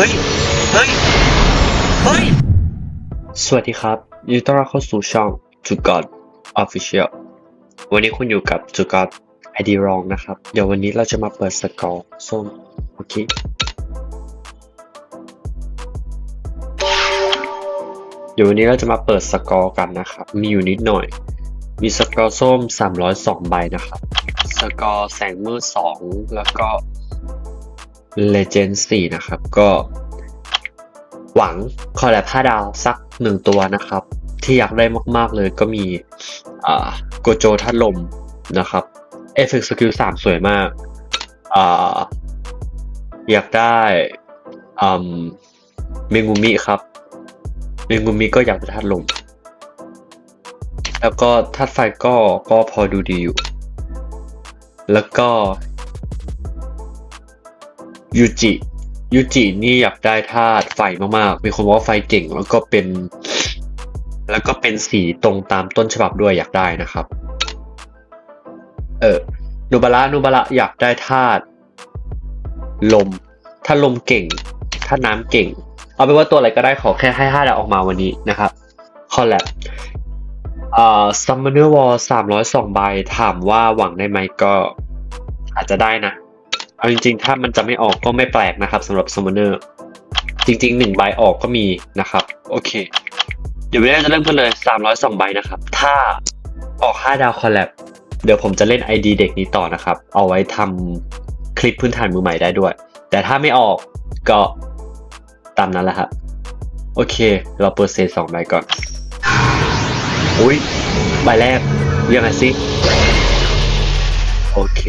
เฮ้ย เฮ้ย เฮ้ย สวัสดีครับ ยินดีต้อนรับเข้าสู่ช่องจุกอด Official วันนี้คุณอยู่กับจุกอดไอดีรองนะครับ เดี๋ยววันนี้เราจะมาเปิดสกอร์ส้มโอเค เดี๋ยววันนี้เราจะมาเปิดสกอร์กันนะครับ มีอยู่นิดหน่อย มีสกอร์ส้ม 302 ใบนะครับ สกอร์แสงมืด2แล้วก็ Legend 4 นะครับ ก็หวังคอลแลบ5ดาวสักหนึ่งตัวนะครับ ที่อยากได้มากๆเลยก็มีโกโจทัดลมนะครับเอฟเฟกต์สกิลสามสวยมากอ่าอยากได้อืมเมงูมิครับเมงูมิก็อยากได้ทัดลม แล้วก็ทัดไฟก็ก็พอดูดีอยู่ แล้วก็ ยูจิยูจินี่อยากได้ธาตุไฟมากๆ มีคนบอกว่าไฟเก่งแล้วก็เป็น แล้วก็เป็นสีตรงตามต้นฉบับด้วยอยากได้นะครับ เออนูบาระนูบาระอยากได้ธาตุลม ถ้าลมเก่ง ถ้าน้ำเก่ง เอาเป็นว่าตัวอะไรก็ได้ขอแค่ให้ห้าดาวออกมาวันนี้นะครับคอลแลบอ่าซัมเนอร์วอลสามร้อยสองใบถามว่าหวังได้ไหมก็อาจจะได้นะ เอาจริงๆ ถ้ามันจะไม่ออกก็ไม่แปลกนะครับสำหรับ Summoner จริงๆหนึ่งใบออกก็มีนะครับ โอเค เดี๋ยววันนี้เราจะเริ่มกันเลย 302 ใบนะครับ ถ้าออก 5 ดาวคอลแลบเดี๋ยวผมจะเล่น ID เด็กนี้ต่อนะครับ เอาไว้ทำคลิปพื้นฐานมือใหม่ได้ด้วย แต่ถ้าไม่ออกก็ตามนั้นแหละครับโอเค เราเปิดเซตสองใบก่อน อุ้ยใบแรกยังไงสิ โอเค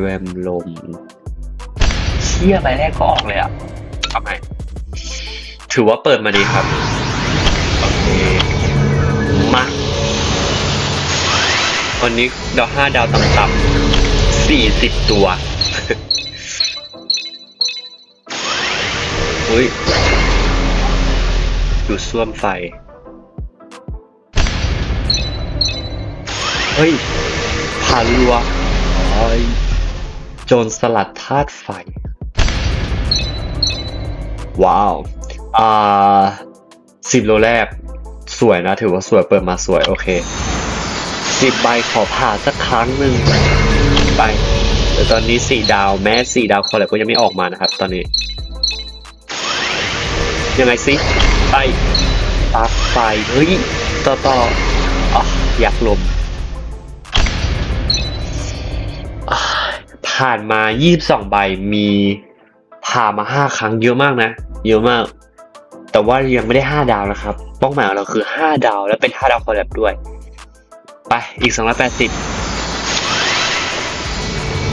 แวมลม เชี่ยใบแรกก็ออกเลยอะทำไมถือว่าเปิดมาดีครับ โอเค มา วันนี้ดาวห้าดาวต่ำๆสี่สิบตัว อุ้ยดูซ่วมไฟ เฮ้ยผ่านรัวโอ้ยโจรสลัดธาตุไฟ ว้าวอ่าสิบโลแรก สวยนะ ถือว่าสวยเปิดมาสวย โอเคสิบใบขอผ่าสักครั้งหนึ่งไปแต่ตอนนี้สี่ดาวแม้สี่ดาวคอลแลบก็ยังไม่ออกมานะครับ ตอนนี้ ยังไงสิไปปลั๊กไฟเฮ้ยต่อต่อออยากลมอ่าผ่านมา 22 ใบมีานมา 5 ครั้งเยอะมากนะ เยอะมาก แต่ว่ายังไม่ได้ 5 ดาวนะครับเป้าหมายของเราคือ 5 ดาวและเป็น 5 ดาวคอลแลบด้วย ไปอีก 280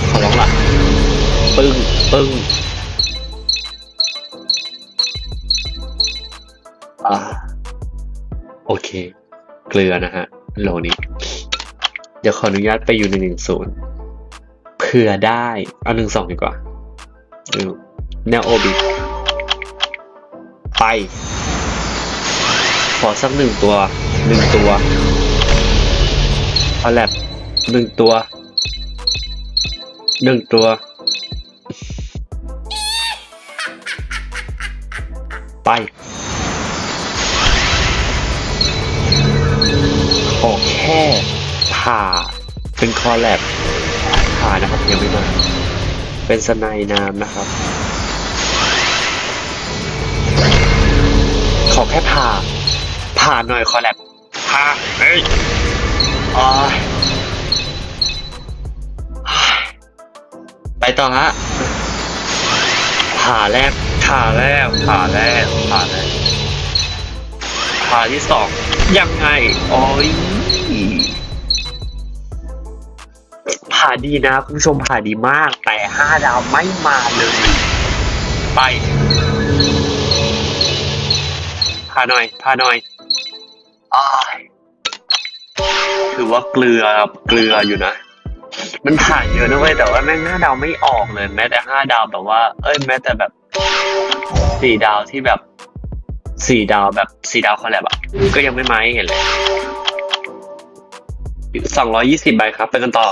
ขอร้องละปึ้งปึ้งอ่าโอเค เกลือนะฮะโลนี้ เดี๋ยวขออนุญาตไปอยู่ในหนึ่งศูนย์เผื่อได้ เอาหนึ่งสองดีกว่าเออ แนวโอบิไป ขอสักหนึ่งตัวหนึ่งตัวเอาแลบหนึ่งตัวหนึ่งตัวไป ขอแค่ผ่าเป็นคอแลบผ่านะครับยังไม่มาเป็นสไนน้ำนะครับ ขอแค่ผ่า ผ่าหน่อยคอแลบผ่าเฮ้ยอ๋อยไปต่อฮะผ่าแรกผ่าแรกผ่าแรกผ่าแรกผ่าที่สองยังไงโอ้ยผ่าดีนะ คุณผู้ชมผ่าดีมาก แต่ห้าดาวไม่มาเลย ไป ผ่าหน่อยผ่าหน่อยอ้ายถือว่าเกลือครับเกลืออยู่นะ มันผ่านเยอะนะเว้ยแต่ว่าแม่งห้าดาวไม่ออกเลย แม้แต่ห้าดาวแบบว่า เอ้ยแม้แต่แบบสี่ดาวที่แบบสี่ดาวแบบสี่ดาวคอลแลบอะก็ยังไม่มาให้เห็นเลยสองร้อยยี่สิบใบครับ ไปกันต่อ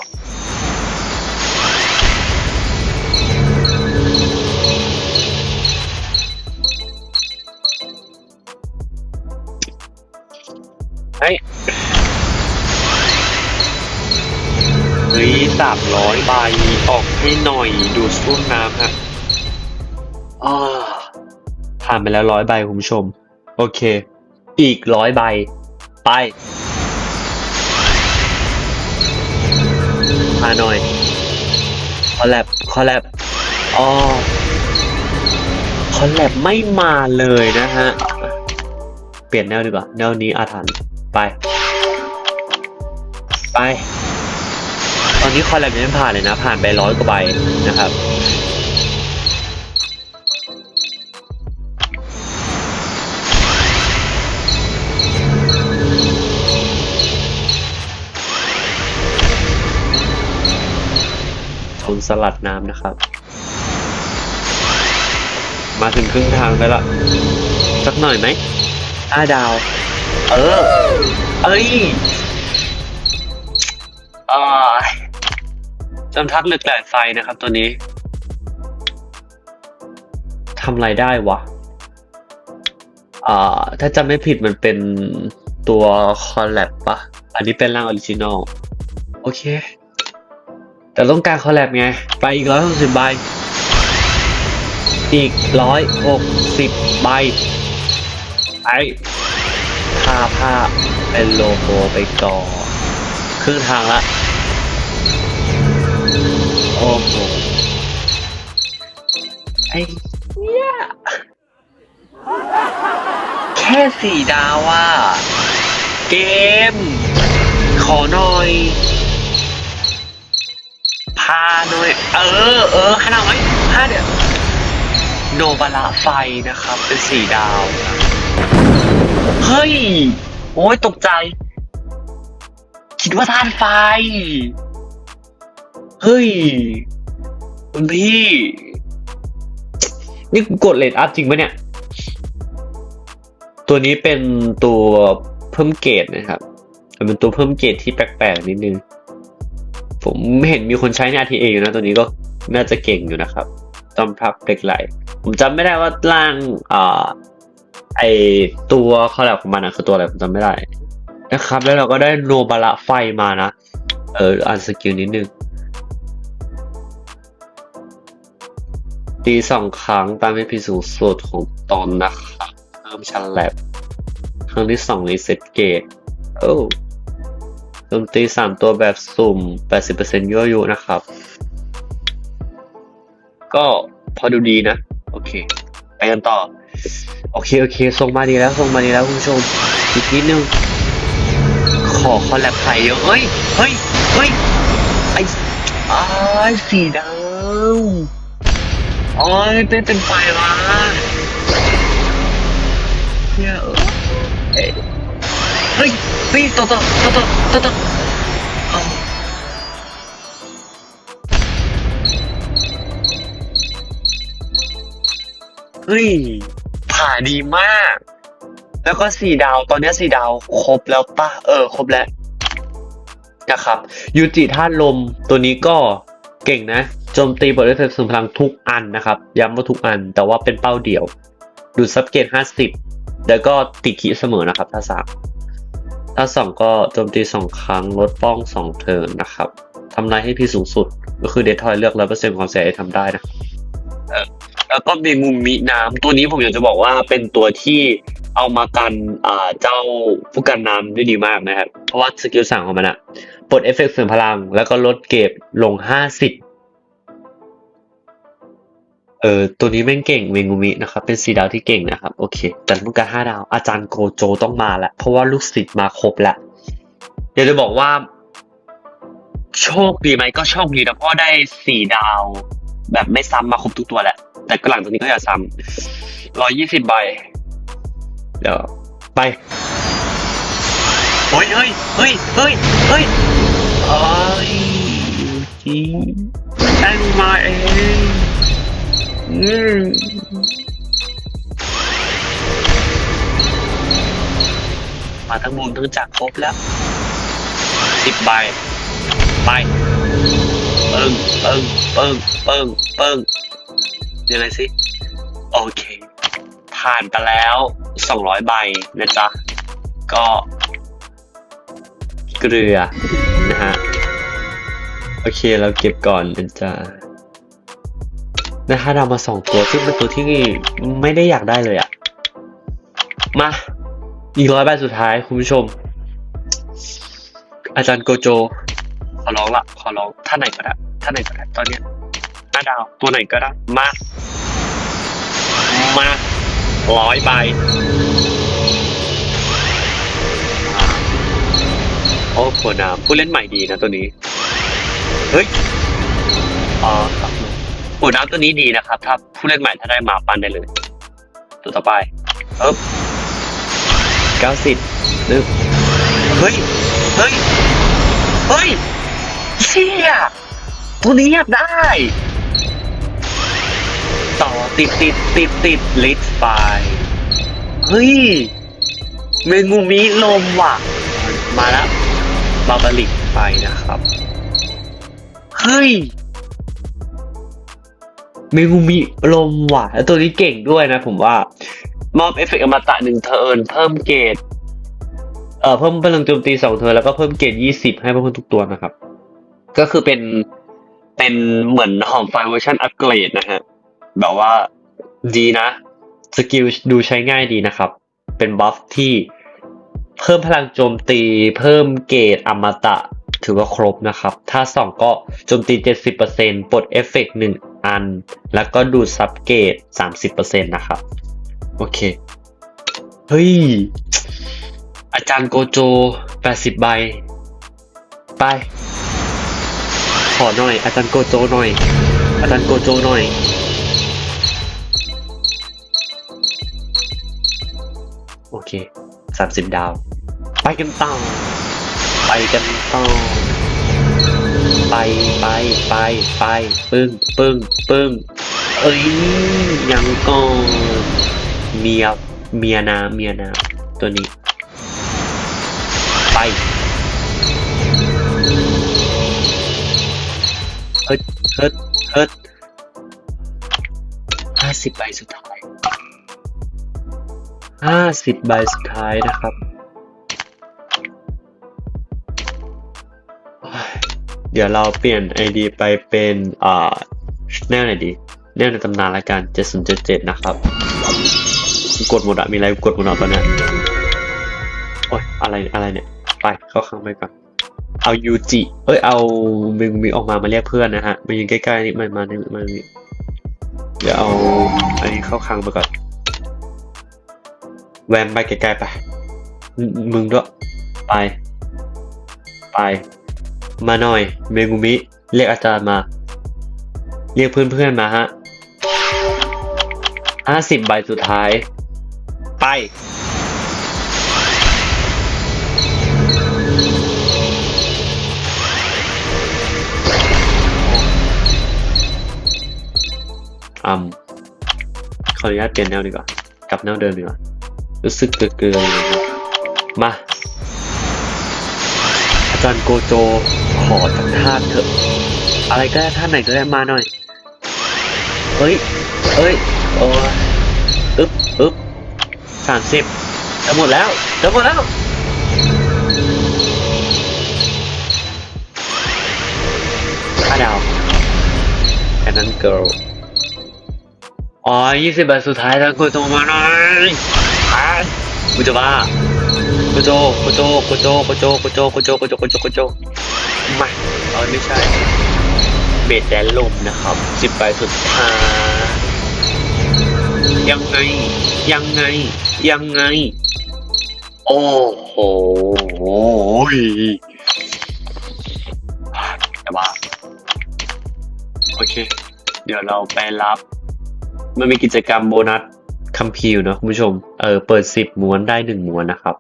สามร้อยใบออกให้หน่อยดูดซ่มน้ำฮะอ่าผ่านไปแล้วร้อยใบคุณผู้ชม โอเค อีกร้อยใบ ไปมาหน่อย คอลแลบคอลแลบอ๋อคอลแลบไม่มาเลยนะฮะ เปลี่ยนแนวดีกว่า แนวนี้อาถรรพ์ไป ไป ตอนนี้คอลแลบยังไม่ผ่านเลยนะ ผ่านไปร้อยกว่าใบนะครับชนสลัดน้ำนะครับ มาถึงครึ่งทางไปละ สักหน่อยไหมห้าดาว เออ เอ้ยอ่า จำทัดเหลึกแหลกไฟนะครับตัวนี้ทำอะไรได้วะอ่าถ้าจำไม่ผิดมันเป็นตัวคอลแลบปะอันนี้เป็นร่างออริจินอลโอเค แต่ต้องการคอลแลบไง ไปอีกร้อยหกสิบใบ อีกร้อยหกสิบใบไอ้ทาผ้าเป็นโลโก้ไปก่อนครึ่งทางละ โอ้โหไอ้เนี่ยแค่สี่ดาวอะ เกม ขอหน่อย พาหน่อย เออ เออขนาดไหนพาเดี๋ยวโนบาระไฟนะครับ เป็นสี่ดาวนะเฮ้ย โอ้ยตกใจ คิดว่าธาตุไฟ เฮ้ยคุณพี่ นี่กูกดเลทอัพจริงปะเนี่ย ตัวนี้เป็นตัวเพิ่มเกรดนะครับเป็นตัวเพิ่มเกรดที่แปลกๆนิดนึง ผมเห็นมีคนใช้ใน RTA อยู่นะตัวนี้ก็น่าจะเก่งอยู่นะครับตอมพับเล็กไหล ผมจำไม่ได้ว่าร่างอ่าไอตัวคอลแลบของมันอะคือตัวอะไรผมจำไม่ได้นะครับ แล้วเราก็ได้โนบาระไฟมานะ เอออ่านสกิลนิดนึง ตีสองครั้งตามให้พิสูจน์สูตรของตอนนะครับเพิ่มชันแลบครั้งที่สองรีเซ็ตเกตโอ้โจมตีสามตัวแบบสุ่ม 80%ยั่วยุนะครับ ก็พอดูดีนะ โอเค ไปกันต่อ โอเค โอเคส่งมาดีแล้วส่งมาดีแล้วคุณผู้ชม อีกนิดนึง ขอคอลแลบไทยเยอะเฮ้ย เฮ้ย เฮ้ย ไอ้อ้สีดาว โอ้ยเป็นเป็นไฟมาเนี่ยเอ้ยเฮ้ยเฮ้ยต่อต่อต่อต่อต่อต่อเอาเฮ้ยผ่าดีมาก แล้วก็สี่ดาวตอนนี้สี่ดาวครบแล้วป่ะ เออ ครบแล้วนะครับยูจิธาตุลมตัวนี้ก็เก่งนะ โจมตีบทด้วยเสริมพลังทุกอันนะครับ ย้ำว่าทุกอัน แต่ว่าเป็นเป้าเดี่ยว ดูดซับเกตห้าสิบแล้วก็ติดขีเสมอนะครับ ถ้าสามถ้าสองก็โจมตีสองครั้งลดป้องสองเทิร์นนะครับทำลายให้พี่สูงสุด ก็คือเดททอยเลือกร้อยเปอร์เซ็นต์ความเสียหายทำได้นะเออแล้วก็มีมุมมิน้ำตัวนี้ผมอยากจะบอกว่าเป็นตัวที่เอามากันอ่าเจ้าผู้กันน้ำได้ดีมากนะครับ เพราะว่าสกิลสั่งของมันอะปลดเอฟเฟกต์เสริมพลัง แล้วก็ลดเก็บลงห้าสิบ เออตัวนี้แม่งเก่งเมงูมินะครับเป็นสีดาวที่เก่งนะครับโอเค แต่ต้องการห้าดาว อาจารย์โกโจต้องมาแล้วเพราะว่าลูกศิษย์มาครบแล้วเดี๋ยวจะบอกว่า โชคดีไหมก็โชคดีนะเพราะว่าได้สี่ดาว แบบไม่ซ้ำมาครบทุกตัวแหละ แต่ก็หลังจากนี้ก็อย่าซ้ำร้อยยี่สิบใบเดี๋ยวไปเฮ้ยเฮ้ยเฮ้ยเฮ้ยเฮ้ยเอ้ยจริงแต่งมาเองอื มาทั้งบุญทั้งจักรครบแล้วสิบใบไปเปิ้งเปิ้งเปิ้งเปิ้งเปิ้งยังไงสิโอเค ผ่านไปแล้วสองร้อยใบนะจ๊ะ ก็เกลือนะฮะ โอเคเราเก็บก่อนนะจ๊ะ นะฮะเรามาสองตัวซึ่งเป็นตัวที่ไม่ได้อยากได้เลยอะมา อีกร้อยใบสุดท้ายคุณผู้ชม อาจารย์โกโจ ขอร้องละขอร้องท่านไหนก็ได้ท่านไหนก็ได้ตอนเนี้ยหน้าดาวตัวไหนก็ได้ มา มาร้อยใบโอ้โหน้ำผู้เล่นใหม่ดีนะตัวนี้ เฮ้ย อ๋อ ครับหัวน้ำตัวนี้ดีนะครับ ถ้าผู้เล่นใหม่ถ้าได้มาปันได้เลย ตัวต่อไปเอ๊บเก้าสิบนึกเฮ้ย เฮ้ย เฮ้ยเชี่ยตัวนี้อยากได้ ต่อติดติดติดติดลิทไฟเฮ้ย เมงูมิลมว่ะ มาแล้วบาบาลิกไปนะครับ เฮ้ย เมงูมิลมว่ะแล้วตัวนี้เก่งด้วยนะผมว่า มอบเอฟเฟกต์อมตะหนึ่งเทิร์นเพิ่มเกรดเอ่อเพิ่มพลังโจมตีสองเทิร์นแล้วก็เพิ่มเกรดยี่สิบให้เพื่อนทุกตัวนะครับ ก็คือเป็นเป็นเหมือนหอมไฟเวอร์ชันอัปเกรดนะฮะ แบบว่าดีนะ สกิลดูใช้ง่ายดีนะครับ เป็นบัฟที่เพิ่มพลังโจมตี เพิ่มเกรดอมตะถือว่าครบนะครับ ถ้าสองก็โจมตี 70%ปลดเอฟเฟกต์หนึ่ง อัน แล้วก็ดูดซับเกรด30%นะครับ โอเค เฮ้ย อาจารย์โกโจ 80 ใบ ไป ขอหน่อย อาจารย์โกโจหน่อย อาจารย์โกโจหน่อยโอเค 30 ดาว ไปกันต่อ ไปกันต่อ ไปไปไปไปปึ้งปึ้งปึ้งเอ้ยยังก่อนเมียเมียน้ำเมียน้ำตัวนี้ ไปเฮิดเฮิดเฮิดห้าสิบใบสุดท้ายห้าสิบใบสุดท้ายนะครับ เดี๋ยวเราเปลี่ยน ID ไปเป็นอ่าแนวไหนดี แนวในตำนานละกัน7077 นะครับ กดหมดอะมีอะไรกดหมดอะตอนเนี้ยโอ๊ยอะไรอะไรเนี่ย ไปเข้าข้างไปก่อนเอายูจิเอ้ยเอามึงมีออกมามาเรียกเพื่อนนะฮะมายืนใกล้ๆนี่มามานี่มานี่เดี๋ยวเอาอันนี้เข้าข้างไปก่อนแวมไปไกลๆไป มึงด้วยไป ไป มาหน่อย เมกุมิ เรียกอาจารย์มา เรียกเพื่อนๆมาฮะห้าสิบใบสุดท้าย ไป อืมขออนุญาตเปลี่ยนแนวดีกว่า กลับแนวเดิมดีกว่า รู้สึกเกลือๆมา อาจารย์โกโจข อจากท่านเถอะ อะไรก็ได้ท่านไหนก็ได้มาหน่อย เฮ้ย เฮ้ย โอ้อึ๊บอึ๊บสามสิบจะหมดแล้วจะหมดแล้ว ค่าดาวแค่นั้นเกิร์ลอ๋อยี่สิบใบสุดท้ายแล้วกูโจมาหน่อยอะกูจะบ้ากูโจกูโจกูโจกูโจกูโจกูโจกูโจกูโจกูโจ ไม่เออไม่ใช่ เบดแดนลมนะครับสิบใบสุดท้ายยังไง ยังไง ยังไง โอ้โหแต่ว่าโอเค เดี๋ยวเราไปรับ มันมีกิจกรรมโบนัสคัมภีร์อยู่นะคุณผู้ชม เออ เปิดสิบม้วนได้หนึ่งม้วนนะครับ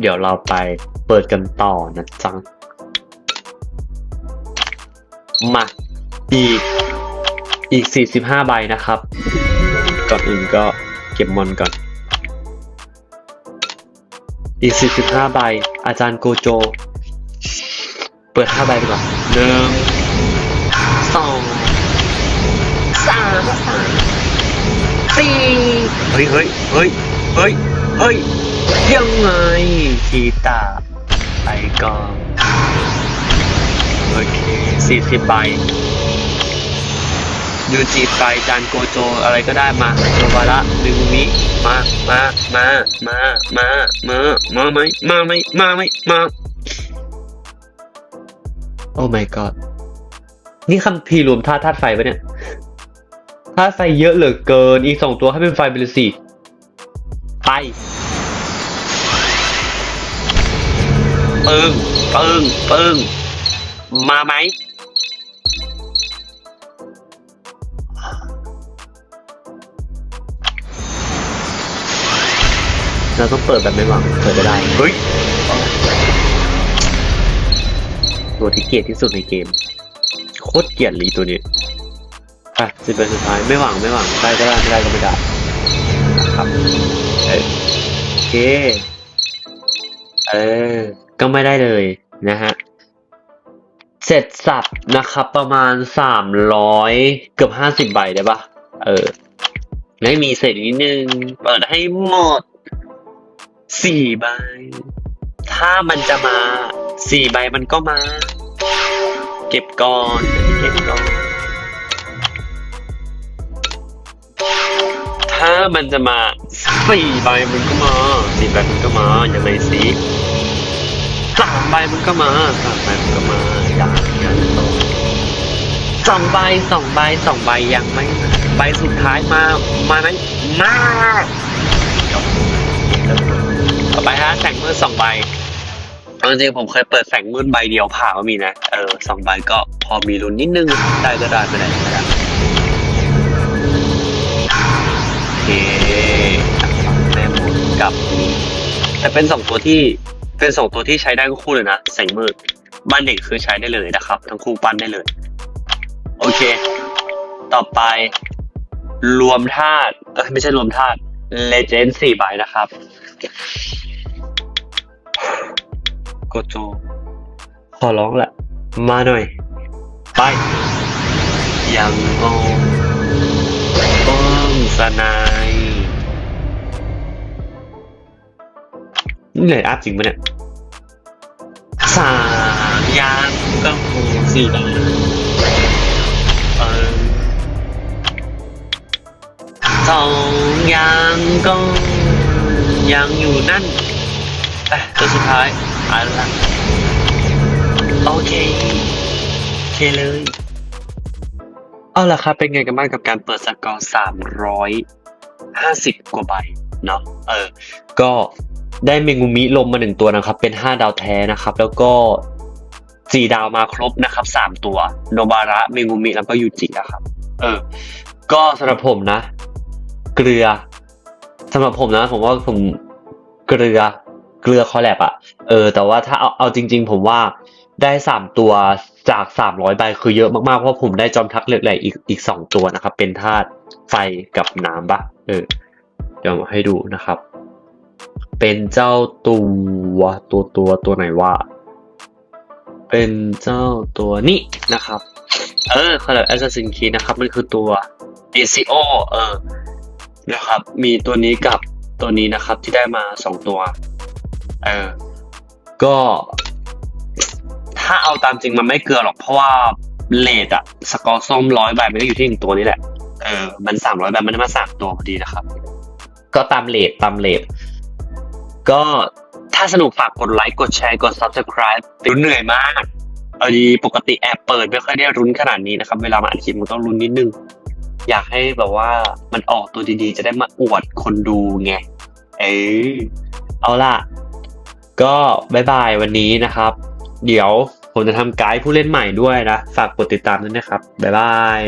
เดี๋ยวเราไปเปิดกันต่อนะจ๊ะ มาอีกอีกสี่สิบห้าใบนะครับ ก่อนอื่นก็เก็บมอนก่อน อีกสี่สิบห้าใบ อาจารย์โกโจ เปิดห้าใบดีกว่าหนึ่งสองสามสี่เฮ้ยเฮ้ยเฮ้ยเฮ้ยเฮ้ยยังไงทีตาไปก่อน โอเค สี่สิบใบยูจิไฟจานโกโจอะไรก็ได้มาโนบาระดึงมิมามามามามามามาไหมมาไหมมาไหมมาโอ้ my god นี่คำพีรวมธาตุธาตุไฟปะเนี่ยธาตุไฟเยอะเหลือเกิน อีกสองตัวให้เป็นไฟไปเลยสิไปปึ้งปึ้งปึ้งมาไหม เราต้องเปิดแบบไม่หวัง เปิดไม่ได้ เฮ้ย ตัวที่เกลียดที่สุดในเกม โคตรเกลียดเลยตัวนี้ อะสิบเป็นสุดท้ายไม่หวังไม่หวังได้ก็ได้ไม่ได้ก็ไม่ได้นะครับเออโอเค เออ ก็ไม่ได้เลยนะฮะเสร็จสับนะครับประมาณสามร้อยเกือบห้าสิบ50ใบได้ปะเออ ไม่มีเศษอีกนิดนึง เปิดให้หมด สี่ใบ ถ้ามันจะมาสี่ใบมันก็มา เก็บก่อนเก็บก่อน ถ้ามันจะมาสี่ใบมันก็มาสี่ใบมันก็มาอย่างไรสิสามใบมันก็มาสามใบมันก็มาอย่างนั้นต่สองใบสองใบสองใบยังไม่มาใบสุดท้ายมามาไหมมา ต่อไปฮะแสงมืดสองใบเอาจริงๆผมเคยเปิดแสงมืดใบเดียวผ่าก็มีนะ เออสองใบก็พอมีลุ้นนิดนึง ได้ก็ได้ไม่ได้ก็ได้โอเคแม่มุนกับนี้แต่เป็นสองตัวที่เป็นสองตัวที่ใช้ได้ทั้งคู่เลยนะแสงมืดบ้านเด็กคือใช้ได้เลยนะครับ ทั้งคู่ปั้นได้เลย โอเค ต่อไป รวมธาตุไม่ใช่รวมธาตุเลเจนด์สี่ใบนะครับ โกโจ ขอร้องแหละ มาหน่อย ไป ยังโอป้องสนายนี่เลยอัพจริงปะเนี่ยสามยางก็คงสี่ดาวเออสองยางก็ ยังอยู่นั่นแต่ตัวสุดท้ายเอันละโอเคโอเคเลย เอาล่ะครับ เป็นไงกันบ้างกับการเปิดสกอร์สามร้อยห้าสิบกว่าใบเนาะเออ ก็ได้เมงูมิลมมาหนึ่งตัวนะครับ เป็นห้าดาวแท้นะครับ แล้วก็สี่ดาวมาครบนะครับสามตัวโนบาระเมงูมิแล้วก็ยูจินะครับ เออ ก็สำหรับผมนะ เกลือ สำหรับผมนะ ผมว่าผมเกลือเกลือคอลแลบอะเออ แต่ว่าถ้าเอาเอาจริง ๆ ผมว่าได้สามตัวจากสามร้อยใบคือเยอะมากๆ เพราะผมได้จอมทักเหล็กไหลอีกอีกสองตัวนะครับ เป็นธาตุไฟกับน้ำปะเออ เดี๋ยวให้ดูนะครับ เป็นเจ้าตัวตัวตัวตัวไหนว่า เป็นเจ้าตัวนี้นะครับ เออคอลแลบแอสซัสซินคีนะครับ มันคือตัว ACO เออ นะครับ มีตัวนี้กับตัวนี้นะครับที่ได้มาสองตัว เออ ก็ ถ้าเอาตามจริงมันไม่เกลือหรอกเพราะว่าเลทอะสกอร์ส้มร้อยใบมันก็อยู่ที่หนึ่งตัวนี่แหละ เออ มันสามร้อยใบมันได้มาสามตัวพอดีนะครับ ก็ตามเลทตามเลทก็ถ้าสนุกฝากกดไลค์กดแชร์กด subscribe รุนเหนื่อยมากเอาดีปกติแอบเปิดไม่ค่อยได้รุนขนาดนี้นะครับ เวลามาอัดคลิปมันต้องรุนนิดนึง อยากให้แบบว่ามันออกตัวดีๆ จะได้มาอวดคนดูไง เออเอาล่ะ ก็บายบายวันนี้นะครับ เดี๋ยวผมจะทำไกด์ผู้เล่นใหม่ด้วยนะ ฝากกดติดตามด้วยนะครับบายบาย